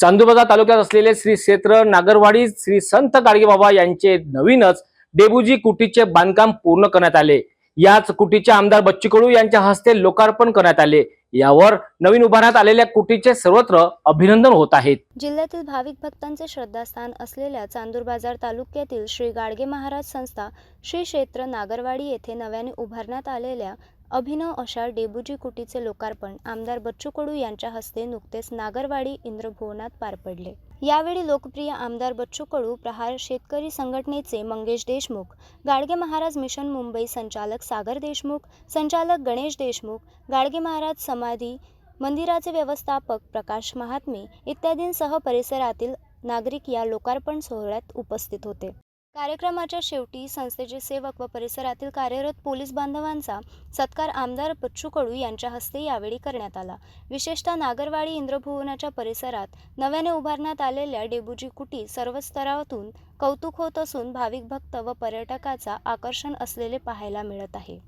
चांदूबाजार तालुक्यात असलेले श्री क्षेत्र नागरवाडी श्री संत गाडगेबाबा यांचे नवीनच डेबुजी कुटीचे बांधकाम पूर्ण करण्यात आले. याच कुटीचे आमदार बच्चू कडू यांच्या हस्ते लोकार्पण करण्यात आले. यावर नवीन उभारण्यात आलेल्या कुटीचे सर्वत्र अभिनंदन होत आहेत. जिल्ह्यातील भाविक भक्तांचे श्रद्धास्थान असलेल्या चांदूर बाजार तालुक्यातील श्री गाडगे महाराज संस्था श्री क्षेत्र नागरवाडी येथे नव्याने उभारण्यात आलेल्या अभिनव अशा डेबुजी कुटीचे लोकार्पण आमदार बच्चू कडू यांच्या हस्ते नुकतेच नागरवाडी इंद्रभुवनात पार पडले. यावेळी लोकप्रिय आमदार बच्चू कडू प्रहार शेतकरी संघटनेचे मंगेश देशमुख गाडगे महाराज मिशन मुंबई संचालक सागर देशमुख संचालक गणेश देशमुख गाडगे महाराज समाधी मंदिराचे व्यवस्थापक प्रकाश महात्मे इत्यादींसह परिसरातील नागरिक या लोकार्पण सोहळ्यात उपस्थित होते. कार्यक्रमाच्या शेवटी संस्थेचे सेवक व परिसरातील कार्यरत पोलीस बांधवांचा सत्कार आमदार बच्चू कडू यांच्या हस्ते यावेळी करण्यात आला. विशेषतः नागरवाडी इंद्रभुवनाच्या परिसरात नव्याने उभारण्यात आलेल्या डेबुजी कुटी सर्व स्तरातून कौतुक होत असून भाविक भक्त व पर्यटकाचा आकर्षण असलेले पाहायला मिळत आहे.